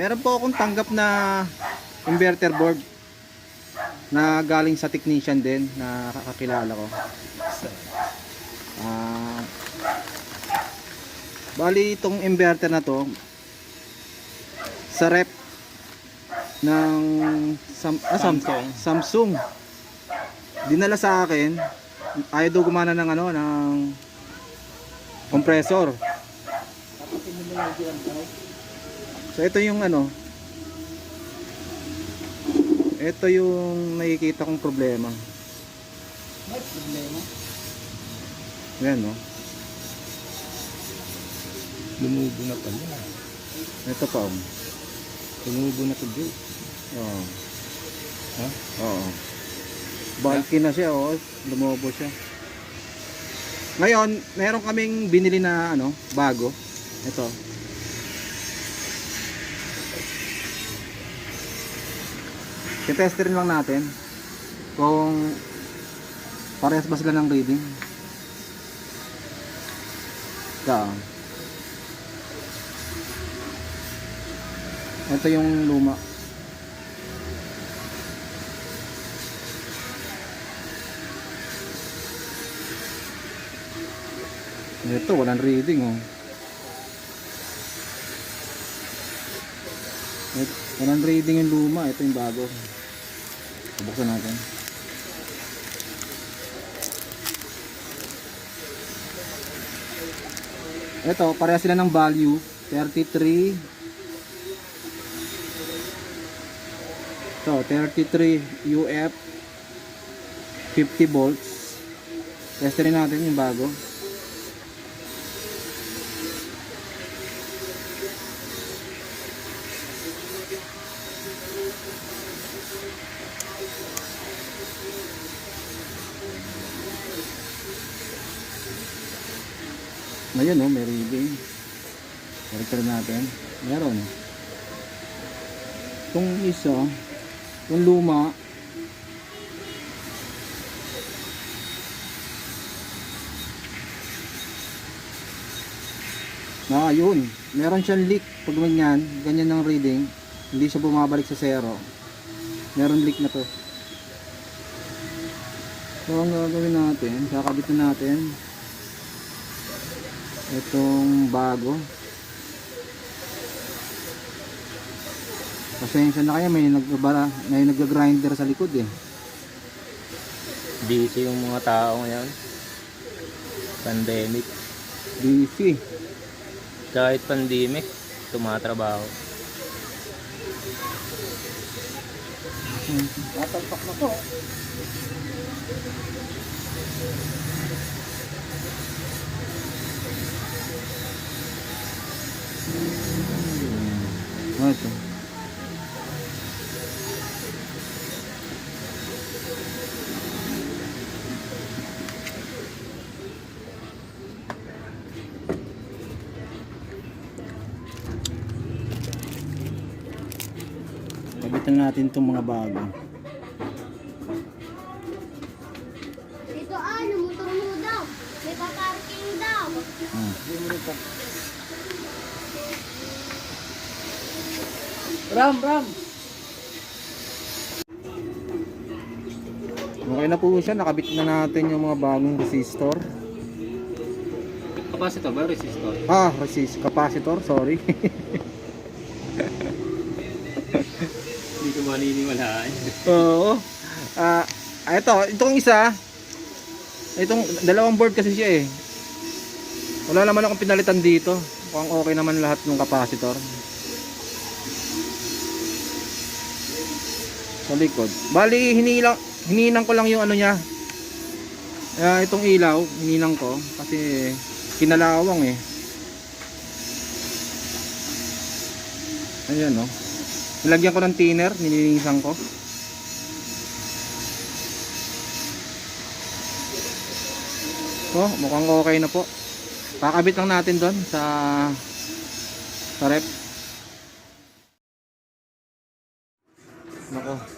meron po akong tanggap na inverter board na galing sa technician din na kakakilala ko. Ah, bali itong inverter na to sa rep ng Sam, ah, Sam- Samsung. Samsung. Dinala sa akin. Ayaw daw gumana ng ano ng compressor. So ito yung ano. Ito yung nakikita kong problema. May problema. Yan no. Lumubo na pala. Ito pa um. Lumubo na to, Joe. Oo. Ha? Oo. Bulky na siya oh. Lumobo siya. Ngayon, meron kaming binili na ano, bago. Ito. Titesterin lang natin kung parehas ba sila ng reading. Ito. Ito yung luma. Ito, walang reading oh. Ito, walang reading yung luma. Ito yung bago. Buksan natin. Ito, pareha sila ng value. 33. Ito, 33 UF 50 volts. Testerin natin yung bago. Ngayon oh, may reading. Character natin. Meron. Itong isa, itong luma, Ah, yun. Meron siyang leak. Pag ganyan, ganyan ng reading, hindi siya bumabalik sa zero. Meron leak na to. So, ang gagawin natin, kakabit na natin itong bago. Pasensya na kayo, may nagbabara, may nag-grinder sa likod eh. Busy yung mga tao ngayon. Pandemic. Busy. Kahit pandemic, tumatrabaho. Tatalpak na to. Ano ito? Kabitan natin itong mga bago. Ram, Ram! Okay na po siya, nakabit na natin yung mga bagong resistor. Capacitor ba? Resistor? Ah, resist capacitor, sorry. Hindi ko maniniwalaan. Oo. Ah, ito, itong isa. Itong dalawang board kasi siya eh. Wala naman akong pinalitan dito. Mukhang okay naman lahat ng capacitor. Sa likod. Bali, hinilang, hininang ko lang yung ano niya. Ah, itong ilaw, hininang ko. Kasi kinalawang eh. Ayan no. Nilagyan ko ng thinner, nilinisan ko. Oh, mukhang okay na po. Kakabit lang natin doon sa sa rep. Nako.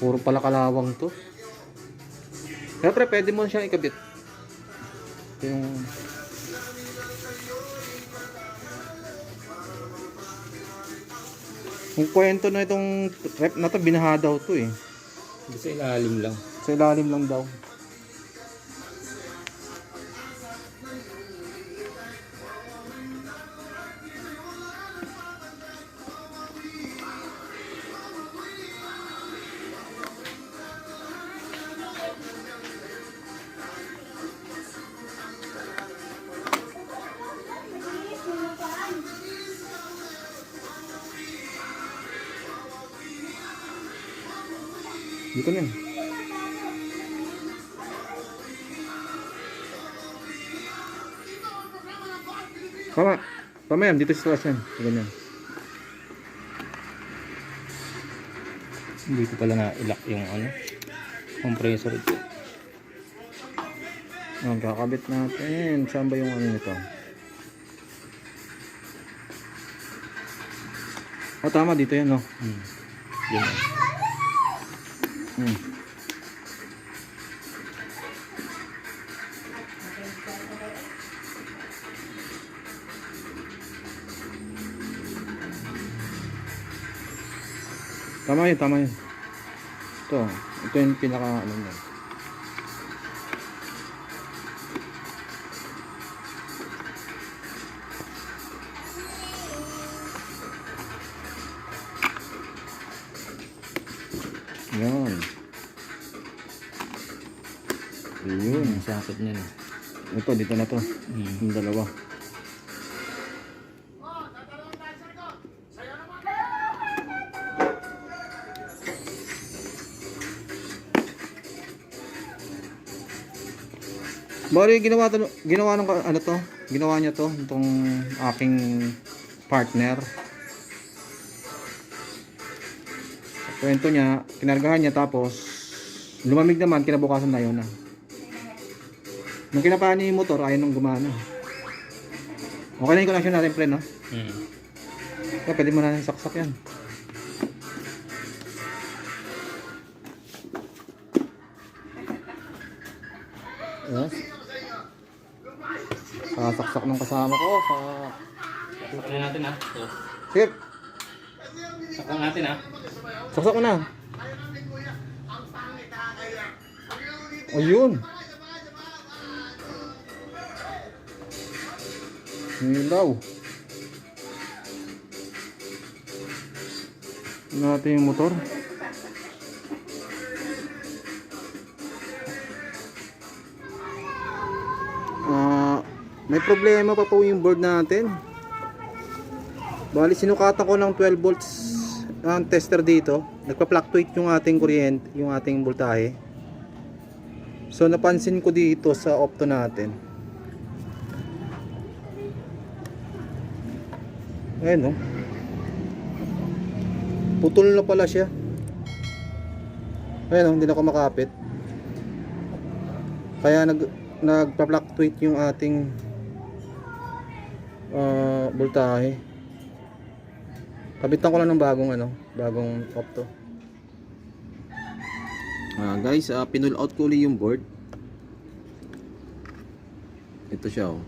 Puro pala kalawang to. Kaya pre, pwede mo siyang ikabit. Yung... Yung kwento na itong rep na to, binaha daw to eh. Sa ilalim lang. Sa ilalim lang daw. Tama. Tama yan. Dito sa taas yan. Ganyan. Dito pala na ilock yung ano. Compressor ito. Oh, kakabit natin. Saan ba yung ano nito? Oh, tama. Dito yan, no? Hmm. Yun. Hmm. Tama yun, tama yun. Ito, ito yung pinaka ano niya. Yan. Ayun. Ang sakit niyan. eh. Ito, dito na to. Hmm. Yung dalawa. Bari ginawa to, ginawa ng ano to, ginawa niya to itong aking partner. Sa kwento niya, kinargahan niya tapos lumamig naman kinabukasan na yun na. Nung kinapaan niya yung motor, ayaw nang gumana. Okay na yung connection natin, pre, no? Hmm. Kaya pwede mo na saksak yan. Ng kasama ko. Sa... Sakyan natin ha. So, Sige, sakyan natin ha. saksak mo na. Ayun. Nilaw. Natin yung motor. May problema pa po yung board natin. Bali sinukatan ko ng 12 volts ang tester dito. Nagpa-fluctuate yung ating kuryente, yung ating voltahe. So napansin ko dito sa opto natin. Ayan oh. Putol na pala siya. Ayan oh, hindi na ako makapit. Kaya nag nagpa-fluctuate yung ating ah, voltahe. Kabitan ko lang ng bagong ano, bagong opto. Ah, guys, ah, pinull out ko uli yung board. Ito siya oh.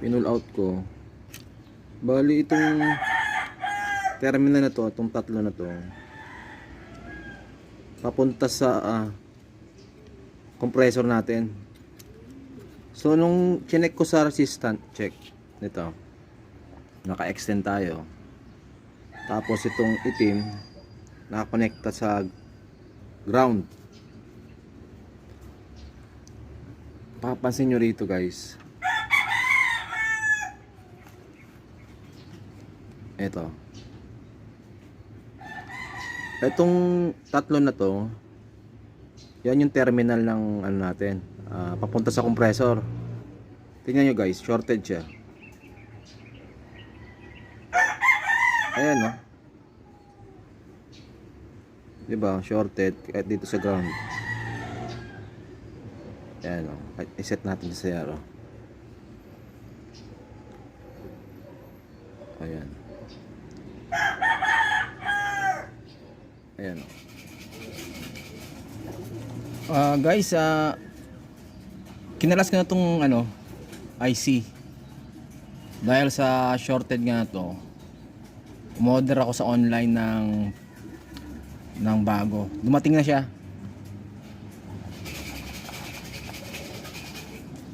Pinull out ko. Bali itong terminal na to, itong tatlo na to. Papunta sa ah, compressor natin. So nung chinek ko sa resistant check nito. Naka-extend tayo. Tapos itong itim nakakonekta sa ground. Papansin nyo rito guys. Ito. Itong tatlo na to, yan yung terminal ng ano natin, ah, papunta sa compressor. Tingnan nyo guys, shorted siya. Ayan no. Diba, shorted kahit dito sa ground. Ayan o, i-set natin sa zero. Ayan. Ayan o. Ah, guys, ah kinalas ko na tong ano, IC. Dahil sa shorted nga to. umorder ako sa online ng ng bago. Dumating na siya.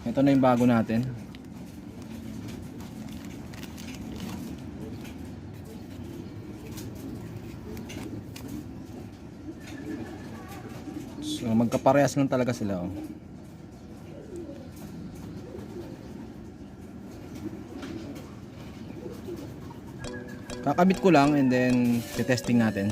Ito na yung bago natin. So magkaparehas lang talaga sila oh. Kakabit ko lang and then testing natin.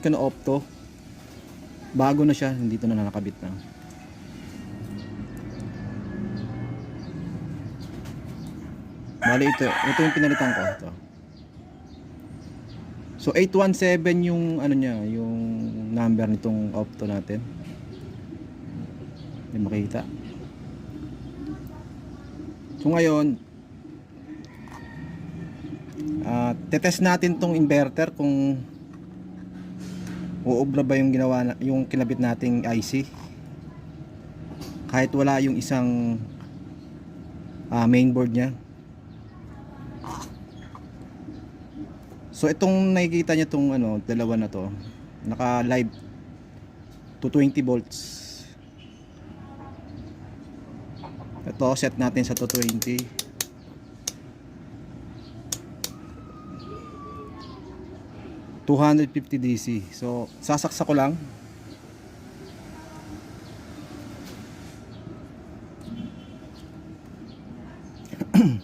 Ko na Opto. Bago na siya, dito na nakabit na. Bali ito, ito yung pinalitan ko. Ito. So 817 yung ano niya, yung number nitong Opto natin. Hindi makita. So ngayon, ah tetest natin tong inverter kung uubra ba yung ginawa na, yung kinabit nating IC kahit wala yung isang ah, mainboard niya. So itong nakikita niyo tong ano dalawa na to naka live to 20 volts. Ito set natin sa 220 250 DC. So, sasaksa ko lang.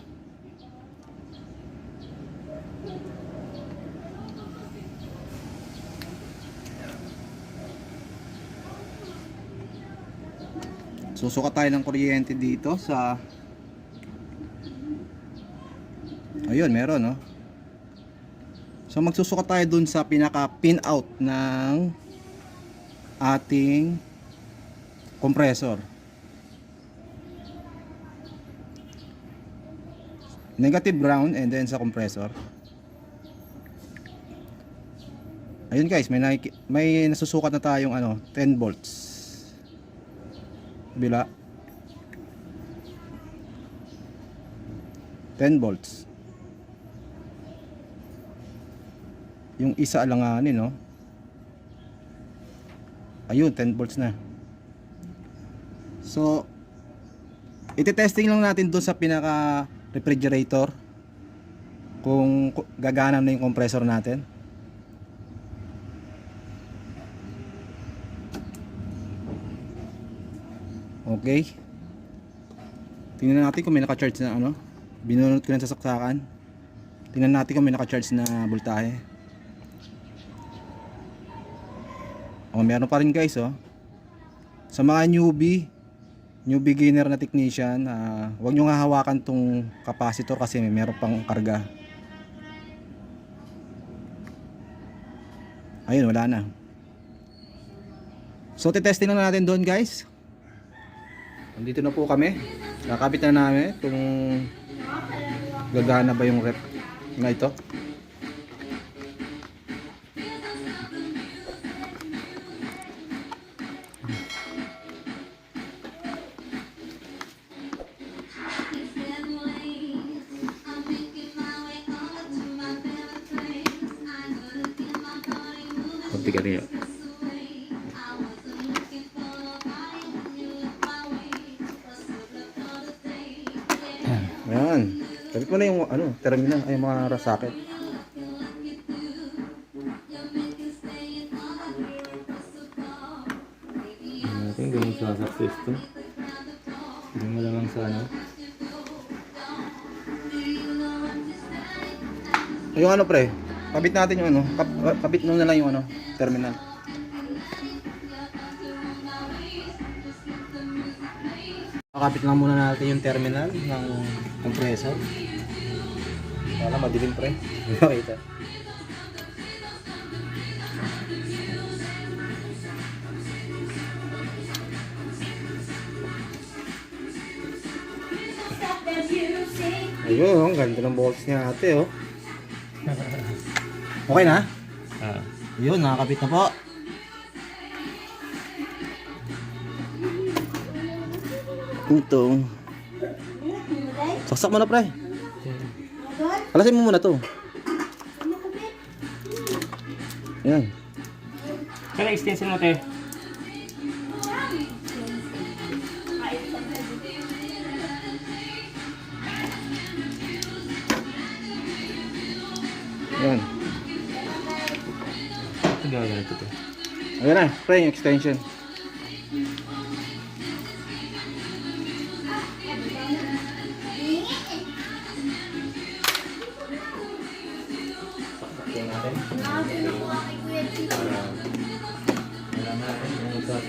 Susuka tayo ng kuryente dito sa Ayun, meron, no? So magsusuka tayo dun sa pinaka pin out ng ating compressor. Negative ground and then sa compressor. Ayun guys, may may nasusukat na tayong ano, 10 volts. Bila 10 volts. Yung isa alanganin no? Ayun 10 volts na. So iti-testing lang natin doon sa pinaka refrigerator kung ku- gagana na yung compressor natin. Okay. Tingnan natin kung may naka-charge na ano? Binunod ko na sa saksakan. Tingnan natin kung may naka-charge na voltahe Oh, meron pa rin guys, oh. Sa mga newbie, new beginner na technician, ah, huwag nyo nga hawakan tong capacitor kasi may meron pang karga. Ayun, wala na. So, titesting lang natin doon guys. Nandito na po kami. Nakakabit na namin itong gagana ba yung rep nga ito. Kabit mo na yung ano, terminal, ay mga rasakit. Natin kung magsasuccess to. Hindi mo lamang sa ano. Yung ano pre, kabit natin yung ano, kap, kabit mo na lang yung ano, terminal. Kakabit lang muna natin yung terminal ng compressor. Wala madilim pre. Hindi makita. Ayun, ang ganda ng box niya ate oh. Okay na? Ah. Yun, nakakabit na po. Ito. Saksak mo na, pre. Alasin mo muna to. Yan. Kaya extension mo te. Yan. Ito gagawin ito te. Ayan na, pre, extension.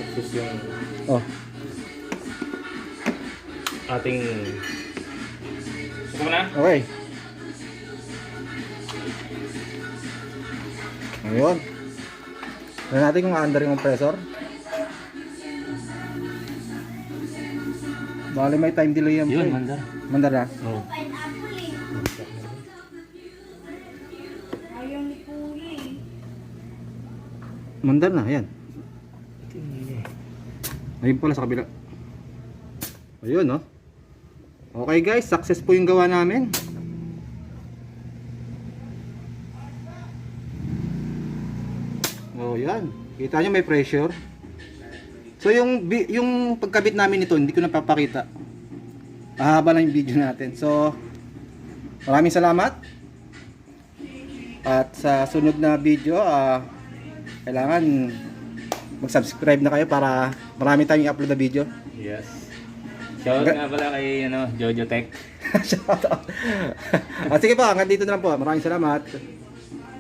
Magsasuccess yung Oh, ating... Gusto mo na? okay. Ayun. Tignan natin kung under yung compressor. Bali may time delay yan, pre. Yun, mandar. Mandar na. Oo. Ni Kuya eh. Mandar na, yan. Ayun pala sa kabila. Ayun, no? Okay guys, success po yung gawa namin. Oh, yan. Kita nyo may pressure. So yung yung pagkabit namin nito, hindi ko napapakita. Mahaba lang yung video natin. So maraming salamat. At sa sunod na video, ah kailangan mag-subscribe na kayo para marami tayong i-upload na video. Yes. Shout out nga pala kay ano, Jojo Tech. Shout out. ah, sige po, hanggang dito na lang po. Maraming salamat.